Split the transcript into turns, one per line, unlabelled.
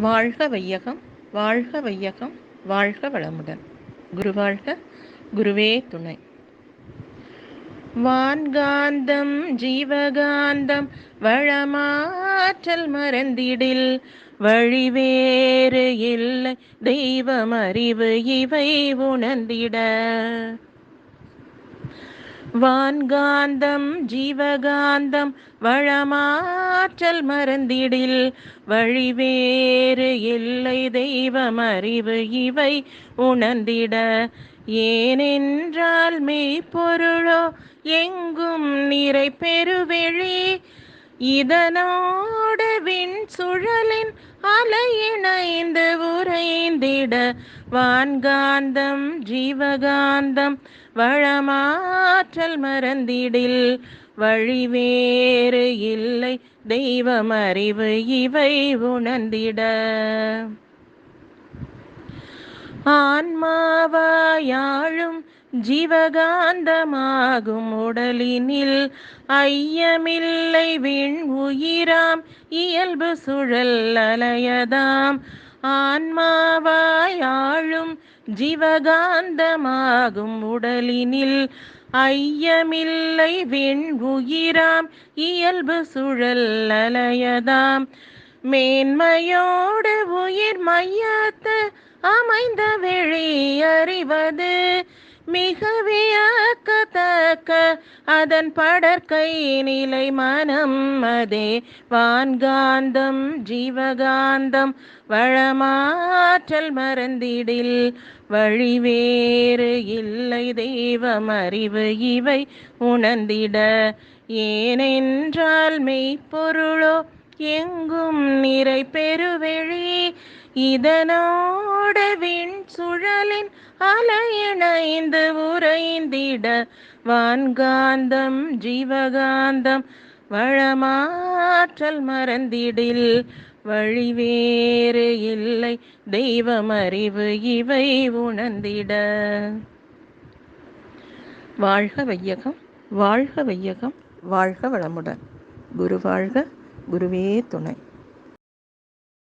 வாழ்க வையகம் வாழ்க வையகம் வாழ்க வளமுடன். குருவாழ்க குருவே துணை. வான்காந்தம் ஜீவகாந்தம் வளமாற்றல் மறந்திடில். வழிவேறு இல்லை தெய்வம் அறிவு இவை உணர்ந்திட. வான்காந்தம் ஜீவகாந்தம் வளமாற்றல் மறந்திடில். வழிவேறு இல்லை தெய்வம் அறிவு இவை உணர்ந்திட. ஏனென்றால் மெய்ப்பொருளோ எங்கும் நிறை பெருவெளி. இதனோட விண் சுழலின் அலையிணைந்து உறைந்திட வான்காந்தம் ஜீவகாந்தம் வளமாற்றல் மறந்திடில். வழிவேறு இல்லை தெய்வம் அறிவு இவை உணர்ந்திட. ஆன்மாவாயாழும் ஜீவகாந்தமாகும் உடலினில். ஐயமில்லை விண் உயிராம் இயல்பு சுழல் அலையதாம். ஆன்மாவாயாழும் ஜீவகாந்தமாகும் உடலினில். ஐயமில்லை வெண் உயிராம் இயல்பு சுழல் அலையதாம். மேன்மையோடு உயிர் மையத்து அமைந்த வெளி அறிவது மிக தக்க அதன் படற்கை நிலை மனம் அதே. வான்காந்தம் ஜீவகாந்தம் வளமாற்றல் மறந்திடில். வழிவேறு இல்லை தெய்வம் அறிவு இவை உணர்ந்திட. ஏனென்றால் மெய்ப்பொருளோ எங்கும் நிறை பெருவெளி. இதனோட விண் சுழலின் அலையிணைந்து உறைந்திட வான்காந்தம் ஜீவகாந்தம் வளமாற்றல் மறந்திடில். வழிவேறு இல்லை தெய்வம் அறிவு இவை உணர்ந்திட. வாழ்க வையகம் வாழ்க வையகம் வாழ்க வளமுடன். குரு வாழ்க குருவே துணை.